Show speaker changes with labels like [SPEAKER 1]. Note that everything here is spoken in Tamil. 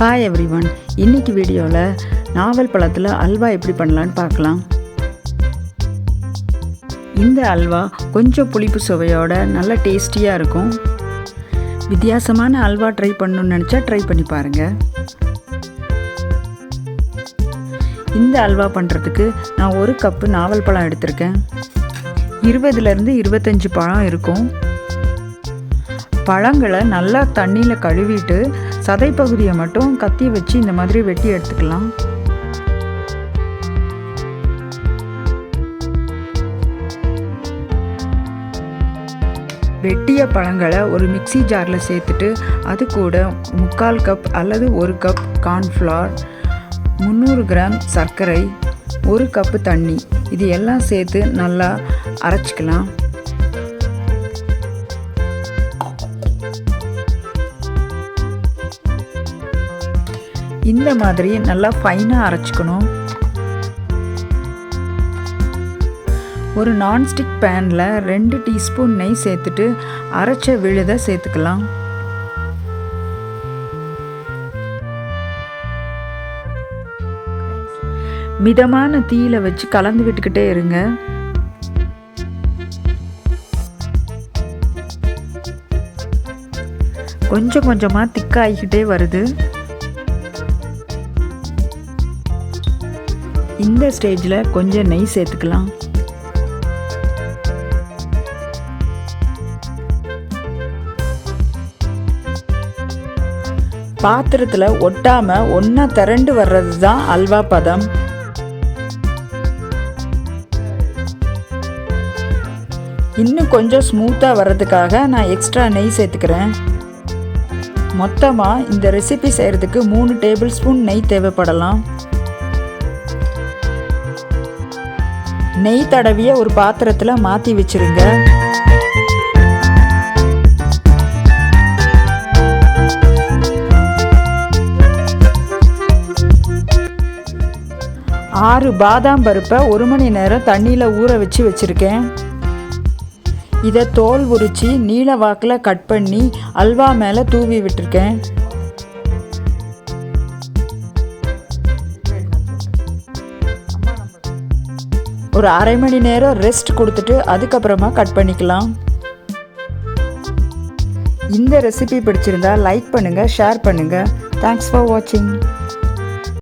[SPEAKER 1] ஹாய் எவ்ரி ஒன் இன்னைக்கு வீடியோவில் நாவல் பழத்தில் அல்வா எப்படி பண்ணலான்னு பார்க்கலாம். இந்த அல்வா கொஞ்சம் புளிப்பு சுவையோட நல்ல டேஸ்டியாக இருக்கும். வித்தியாசமான அல்வா ட்ரை பண்ணணும்னு நினச்சா ட்ரை பண்ணி பாருங்கள் இந்த அல்வா பண்ணுறதுக்கு நான் ஒரு கப்பு நாவல் பழம் எடுத்திருக்கேன். இருபதுலேருந்து இருபத்தஞ்சி பழம் இருக்கும். பழங்களை நல்லா தண்ணியில் கழுவிட்டு சதை பகுதியை மட்டும் கத்தி வச்சு இந்த மாதிரி வெட்டி எடுத்துக்கலாம். வெட்டிய பழங்களை ஒரு மிக்சி ஜாரில் சேர்த்துட்டு அது கூட முக்கால் கப் அல்லது ஒரு கப் கார்ன்ஃப்ளவர் முந்நூறு கிராம் சர்க்கரை ஒரு கப்பு தண்ணி இது எல்லாம் சேர்த்து நல்லா அரைச்சிக்கலாம். இந்த மாதிரி நல்லா ஃபைனாக அரைச்சிக்கணும். ஒரு நான்ஸ்டிக் பேனில் ரெண்டு டீஸ்பூன் நெய் சேர்த்துட்டு அரைச்ச விழுதை சேர்த்துக்கலாம். மிதமான தீயில வச்சு கலந்து விட்டுக்கிட்டே இருங்க. கொஞ்சம் கொஞ்சமாக திக்காகிக்கிட்டே வருது. இந்த ஸ்டேஜில் கொஞ்சம் நெய் சேர்த்துக்கலாம். பாத்திரத்தில் ஒட்டாமல் ஒன்றா திரண்டு வர்றது தான் அல்வா பதம். இன்னும் கொஞ்சம் ஸ்மூத்தாக வர்றதுக்காக நான் எக்ஸ்ட்ரா நெய் சேர்த்துக்கிறேன். மொத்தமாக இந்த ரெசிபி செய்கிறதுக்கு மூணு டேபிள் ஸ்பூன் நெய் தேவைப்படலாம். நெய் தடவிய ஒரு பாத்திரத்தில் மாற்றி வச்சுருங்க. ஆறு பாதாம் பருப்பை ஒரு மணி நேரம் தண்ணியில் ஊற வச்சு வச்சுருக்கேன். இதை தோல் உரித்து நீல வாக்கில் கட் பண்ணி அல்வா மேலே தூவி விட்டுருக்கேன். ஒரு அரை மணி நேரம் ரெஸ்ட் கொடுத்துட்டு அதுக்கப்புறமா கட் பண்ணிக்கலாம். இந்த ரெசிபி பிடிச்சிருந்தா லைக் பண்ணுங்கள் ஷேர் பண்ணுங்கள் தேங்க்ஸ் ஃபார் வாட்சிங்